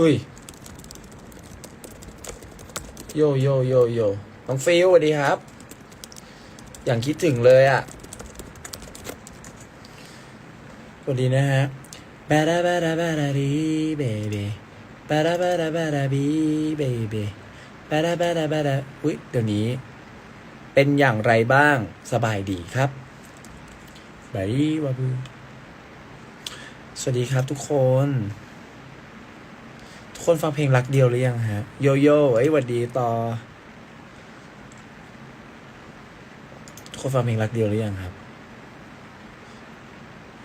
อุ้ย โยโยโยโยน้องฟิลสวัสดีครับ อย่างคิดถึงเลยอะ่ะสวัสดีนะฮะบาราบาราบาราบีเบเบบาราบาราบาราบีเบเบบาราบาราบาราอุ้ยเดี๋ยวนี้ เป็นอย่างไรบ้างสบายดีครับบายวาบูสวัสดีครับทุกคน คนฟังเพลงรักเดียวหรือยังฮะ โยโย่เอ้ยหวัดดีต่อทุกคนฟังเพลงรักเดียวหรือยังครับ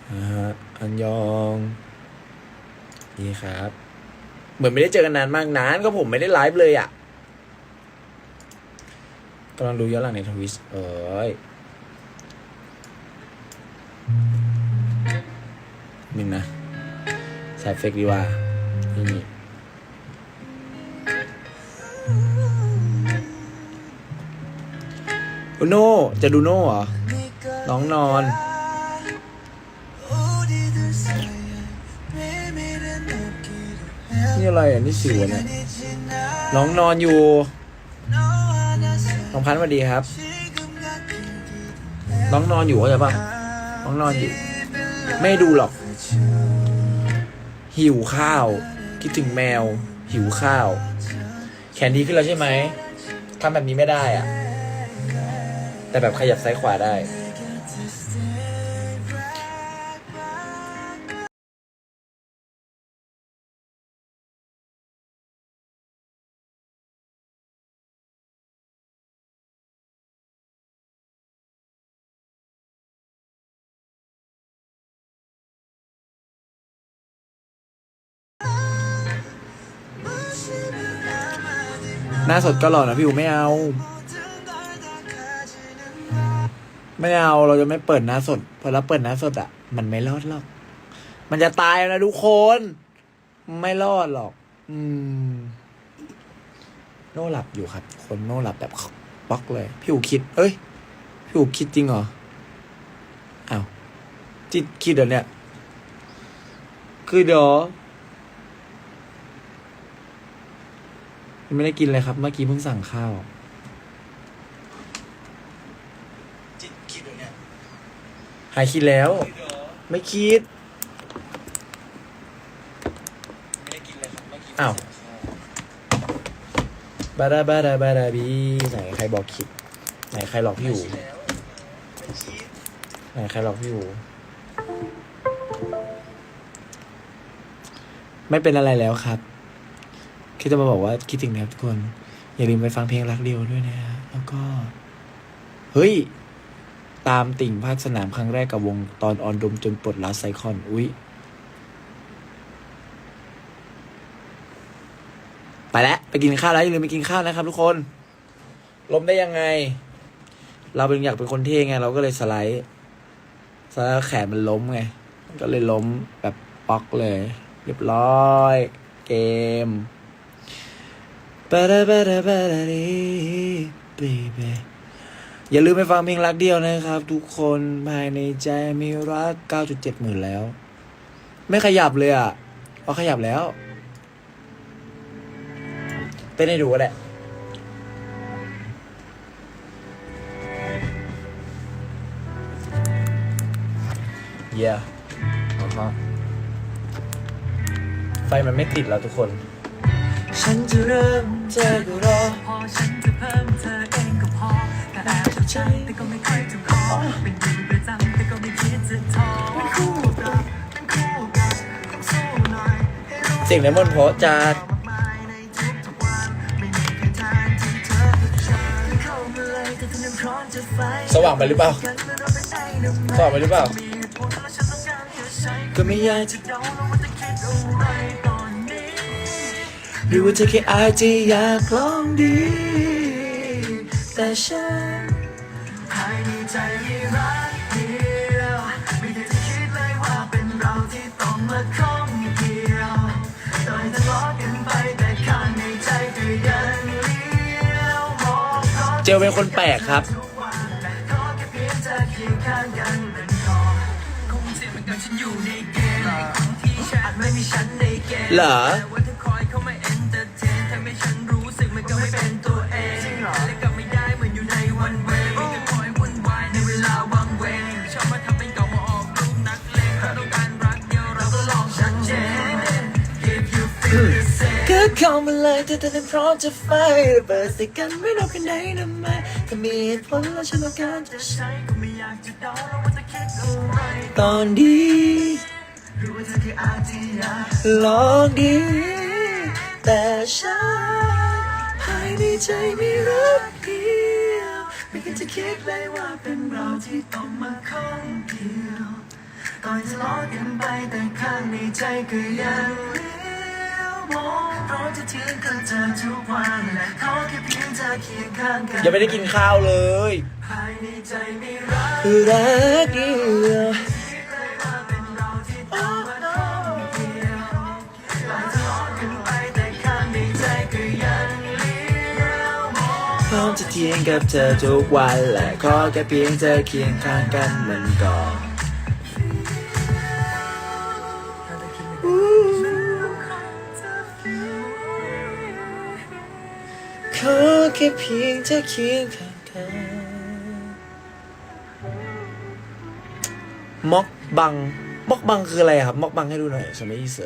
อ่าอันยองดีครับ เหมือนไม่ได้เจอกันนานมากนานก็ผมไม่ได้ไลฟ์เลยอะ่ะกำลังดูย้อนหลังในทวิสเอ้ยหนึ่งนะใส่เฟกดีว่านี่ โน่จะดูโน่เหรอ น้องนอน นี่อะไรอะ นี่สิวเนี่ยน้องนอนอยู่ น้องพันธ์สวัสดีครับ น้องนอนอยู่เข้าใจปะน้องนอนอยู่ ไม่ดูหรอก หิวข้าว คิดถึงแมว หิวข้าว แขนดีขึ้นแล้วใช่ไหมทำแบบนี้ไม่ได้อะ แต่แบบขยับซ้ายขวาได้หน้าสดก็หล่อนะพี่อูไม่เอา ไม่เอาเราจะไม่เปิดหน้าสดพอเราเปิดหน้าสดอะ มันไม่รอดหรอก มันจะตายนะทุกคน ไม่รอดหรอก อืม โน่หลับอยู่ครับ คนโน่หลับแบบป๊อกเลย พี่อูคิด เอ้ย พี่อูคิดจริงเหรออ้าวจิตคิดเหรอเนี่ย คือเดี๋ยวไม่ได้กินเลยครับ เมื่อกี้เพิ่งสั่งข้าว จิตคิดเหรอเนี่ย หายคิดแล้ว ไม่คิด ไม่ได้กินเลยครับเมื่อกี้อ้าว บาราบาราบาราบีไหนใครบอกคิด ไหนใครหลอกพี่อยู่ไหนใครหลอกพี่อยู่ไม่เป็นอะไรแล้วครับ คิดจะมาบอกว่าคิดถึงนะครับทุกคน อย่าลืมไปฟังเพลงรักเดียวด้วยนะฮะแล้วก็ เฮ้ย ตามติ่งภาคสนามครั้งแรกกับวงตอนออนดมจนปลดลาสไซคอน อุ้ยไปแล้ว ไปกินข้าวแล้วอย่าลืมไปกินข้าวนะครับทุกคน ล้มได้ยังไง เราเป็นอยากเป็นคนเท่ไง เราก็เลยสไลด์ สไลด์แขนมันล้มไง ก็เลยล้มแบบป๊อกเลย เรียบร้อย เกมปะดะปะดะปะดะดีเบบี อย่าลืมไปฟังเพลงรักเดียวนะครับ ทุกคนภายในใจมีรัก 9.7 หมื่นแล้ว ไม่ขยับเลยอะเอาขยับแล้วเต้นให้ดูก็ได้เย่อ่าฮะไฟมันไม่ติดแล้วทุกคน ฉันจะเริ่มเธอก็รอพอฉันจะเพิ่ม ใจแต่ก็ไม่ค่อยถูกคอเป็นอยู่ประจำแต่ก็ไม่คิดจะท้อเป็นคู่กับเป็นคู่กับต้องสู้หน่อยให้รู้เสียงในมนต์เพราะจะมากมายในทุกๆวันไม่มีใครแทนที่เธอกับฉันเข้ามาเลยแต่เธอนั้นพร้อมจะไฟสว่างไปหรือเปล่า กันเมื่อเราเป็นไอ้หนุ่มสว่างไปหรือเปล่า มีเหตุผลและฉันต้องการแค่ใช้ก็ไม่อยากจะเดาแล้วว่าจะคิดอะไรตอนนี้ หรือว่าเธอแค่อาจจะอยากลองดี แต่ฉัน ภายใจมีรักเดียวไม่ได้จะคิดเลยว่าเป็นเราที่ต้องมาข้องเกี่ยวต่อยทะเลาะกันไปแต่ข้างในใจก็ยังเลี้ยวมองพราะ เจลเป็นคนแปลกครับทุกวันแต่ขอ เข้ามาเลยถ้าเธอพร้อมจะไฟระเบิดใส่กันไม่รอกันไหนทำไมถ้ามีเหตุผลแล้วฉันต้องการจะใช้ก็ไม่อยากจะเดาแล้วว่าจะคิดอะไรตอนนี้หรือว่าเธอค่ออาจจะอยาลองดี แต่ฉันภายในใจมีรักเดียวไม่คิดจะคิดเลยว่าเป็นเราที่ต้องมาของเกี่ยวก่อนจะล้อกันไปแต่ข้างในใจก็ยัง เลี้ยวมองเพราะจะทิ้งก็เจอทุกวันและขอแค่เพียงเธอเคียงข้างกันยังไม่ได้กินข้าวเลยภายในใจมีรักคือรักเดียวคิดเลยว่าเป็นเราที่ต้องมาข้องเกี่ยวก่อนจะล้อกันไปแต่ข้างในใจก็ยังเลี้ยวมองพร้อมจะเทียงกับเธอทุกวันและขอแค่เพียงเธอเคียงข้างกันเหมือนก่อน ค่เพียงเธอเคียงข้างกันม็อกบังม็อกบังคืออะไรครับม็อกบังให้ดูหน่อย什么意思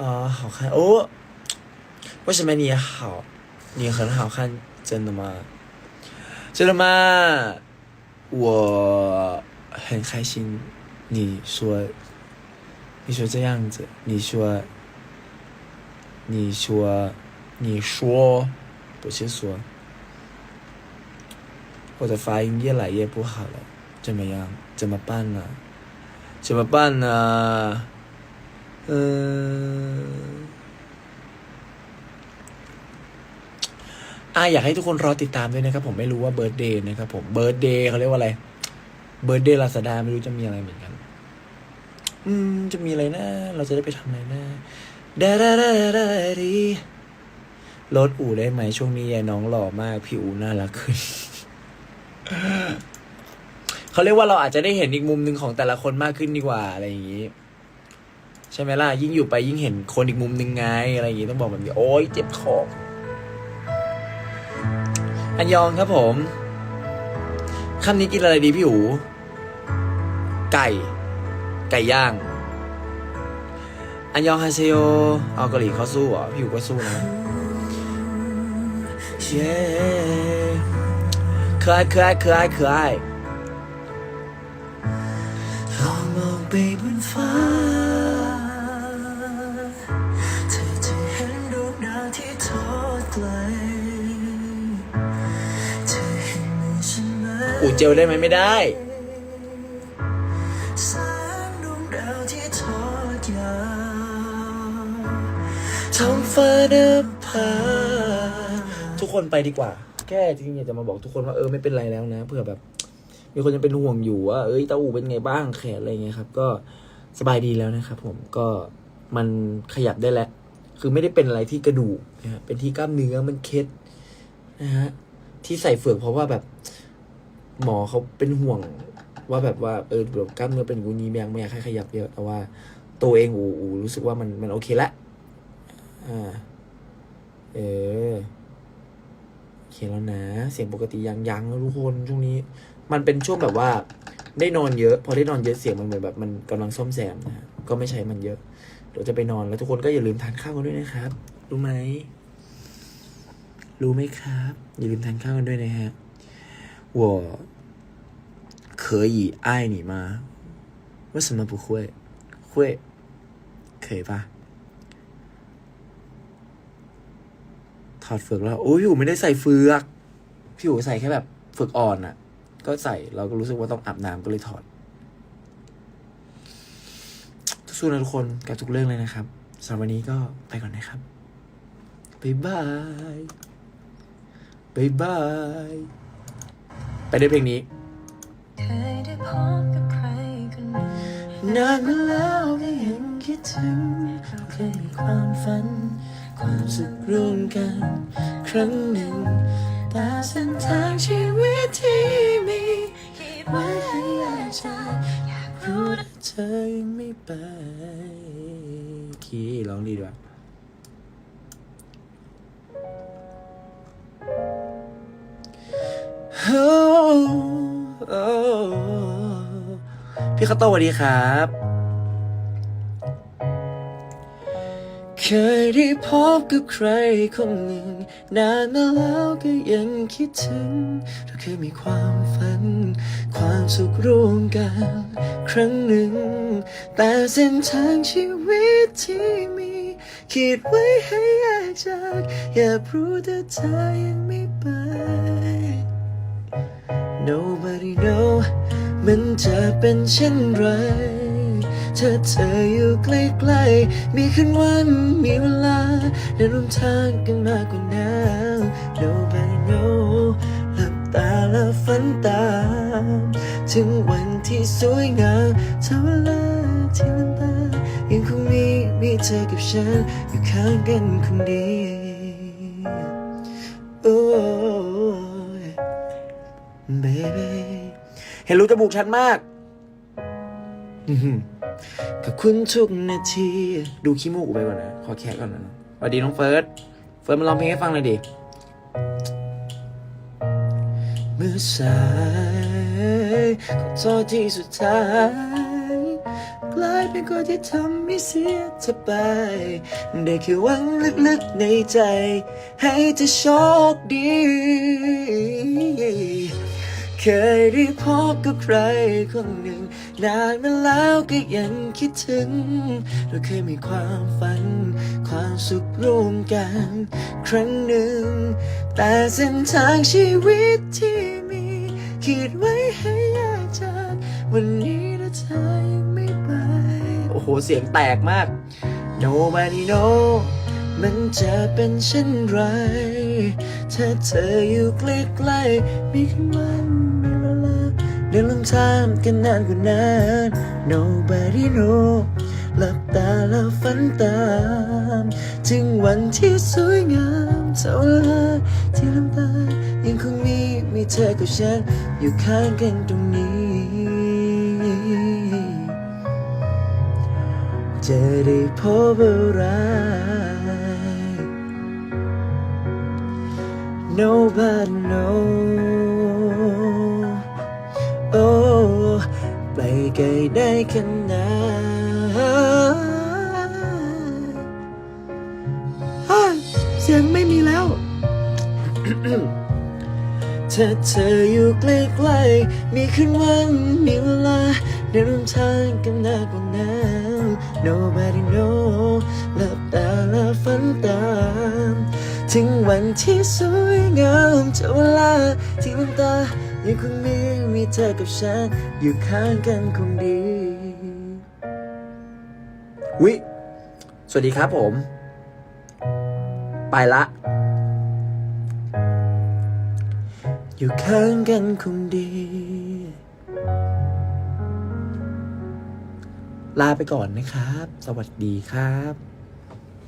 啊好看哦为什么你好你很好看真的吗真的吗我很开心你说你说这样子你说你说你说 不是说，我的发音越来越不好了，怎么样？怎么办呢？怎么办呢？嗯，อ่ะอยากให้ทุกคนรอติดตามด้วยนะครับ ผมไม่รู้ว่าเบิร์ดเดย์นะครับผมเบิร์ดเดย์เขาเรียกว่าอะไรเบิร์ดเดย์ลาซาด้าไม่รู้จะมีอะไรเหมือนกัน อืม จะมีอะไรนะ เราจะได้ไปทำอะไรนะดาดาดาดาดี รถอู่ได้ไหมช่วงนี้ยายน้องหล่อมากพี่อูน่ารักขึ้นเขาเรียกว่าเราอาจจะได้เห็นอีกมุมหนึ่งของแต่ละคนมากขึ้นดีกว่าอะไรอย่างนี้ ใช่ไหมล่ะ ยิ่งอยู่ไปยิ่งเห็นคนอีกมุมหนึ่งไงอะไรอย่างนี้ต้องบอกแบบนี้โอ๊ยเจ็บคออันยองครับผมคำนี้กินอะไรดีพี่อูไก่ ไก่ย่าง อันยองฮาเซโยเอาเกาหลีเขาสู้เหรอ พี่อูก็สู้นะ เคลายคลายคลายคลายลองมองไปบนฟ้า เธอจะเห็นดวงดาวที่ทอดไกลเธอเห็นมืฉันไหมอูเจลได้ไหมไม่ได้ที่ฟ้าดิม คนไปดีกว่า แค่จริงๆอยากจะมาบอกทุกคนว่าเออไม่เป็นไรแล้วนะเผื่อแบบ มีคนยังเป็นห่วงอยู่ว่าเอ้ยตาอูเป็นไงบ้างแขนอะไรเงี้ยครับ ก็สบายดีแล้วนะครับผมก็มันขยับได้แล้ว คือไม่ได้เป็นอะไรที่กระดูกนะฮะเป็นที่กล้ามเนื้อมันเคล็ดนะฮะที่ใส่เฟือกเพราะว่าแบบ หมอเขาเป็นห่วง ว่าแบบว่าเออแบบกล้ามเนื้อเป็นกูนี้แบงไม่อยากให้ขยับเยอะแต่ว่า ตัวเองอูอูรู้สึกว่ามันมันโอเคละอ่าเออ เคแล้วนะ เสียงปกติยังยังนะทุกคนช่วงนี้ มันเป็นช่วงแบบว่า ได้นอนเยอะ พอได้นอนเยอะเสียงมันเหมือนแบบมันกำลังซ่อมแซมนะฮะก็ไม่ใช้มันเยอะ เดี๋ยวจะไปนอนแล้วทุกคนก็อย่าลืมทานข้าวกันด้วยนะครับ รู้ไหม รู้ไหมครับ อย่าลืมทานข้าวกันด้วยนะฮะ我可以爱你吗为什么不会会可以吧 ถอดเฟือกแล้วโอ้ยพี่อู๋ไม่ได้ใส่เฟือกพี่อู๋ใส่แค่แบบเฟือกอ่อนอะก็ใส่เราก็รู้สึกว่าต้องอาบน้ำก็เลยถอดสู้นะทุกคนกับทุกเรื่องเลยนะครับสำหรับวันนี้ก็ไปก่อนนะครับบ๊ายบายบ๊ายบายไปด้วยเพลงนี้เคยได้พบกับใครคนหนึ่งนานมาแล้วก็ยังคิดถึงเราเคยมีความฝัน ความสุขร่วมกัน ครั้งหนึ่งตาเส้นทางชีวิตที่มีคิดไว้ให้แน่ใจอยากรู้แต่เธอยังไม่ไปคีย์ร้องดีด้วยพี่ข้าวต้มสวัสดีครับ เคยได้พบกับใครคนหนึ่ง นานมาแล้วก็ยังคิดถึง เราเคยมีความฝัน ความสุขร่วมกัน ครั้งหนึ่ง แต่เส้นทางชีวิตที่มี คิดไว้ให้แยกจาก อย่ารู้แต่เธอยังไม่ไป Nobody know มันจะเป็นเช่นไร ถ้าเธออยู่ใกล้ๆ มีคืนวันมีเวลาได้ร่วมทางกันมากกว่านั้น Nobody know หลับตาและฝันตามถึงวันที่สวยงามเท่าเวลาที่ลืมตายังคงมีมีเธอกับฉัน อยู่ข้างกันคนเดียวโอ้ย baby เห็นรูจมูกชัดมาก อื้อหือ ขอบคุณทุกนาที ดูขี้มูกไปก่อนนะ ขอแคะก่อนนะสวัสดีน้องเฟิร์ส เฟิร์สมาร้องเพลงให้ฟังหน่อยดิเมื่อสายก็ทอที่สุดท้ายกลายเป็นคนที่ทำให้เสียเธอไป ได้แค่หวังลึกๆในใจ ให้เธอโชคดี เคยได้พบกับใครคนหนึ่ง นานมาแล้วก็ยังคิดถึง เราเคยมีความฝัน ความสุขร่วมกัน ครั้งหนึ่ง แต่เส้นทางชีวิตที่มีคิดไว้ให้แยกจากวันนี้ถ้าเธอยังไม่ไป โอ้โห เสียงแตกมาก Nobody know มันจะเป็นเช่นไร ถ้าเธออยู่ใกล้ๆมีคืนวันมีเวลาเดินลงทางกันนานกว่านั้น Nobody know หลับตาแล้วฝันตามถึงวันที่สวยงามเท่าเวลาที่ลืมตายังคงมีมีเธอกับฉัน อยู่ข้างกันตรงนี้ จะได้พบอะไร Nobody know โอไปไกลได้ขนาดฮ่าเสียงไม่มีแล้ว ถ้าเธออยู่ใกล้ๆมีคืนวันมีเวลาได้ร่วมทางกันนานกว่านั้น Nobody know หลับตาและฝันตาม ถึงวันที่สวยงามจะเวลาที่ลืมตายังคงมีมีเธอกับฉัน อยู่ข้างกันคงดีวิ สวัสดีครับผม ไปละ อยู่ข้างกันคงดี ลาไปก่อนนะครับ สวัสดีครับ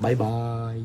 บ๊ายบาย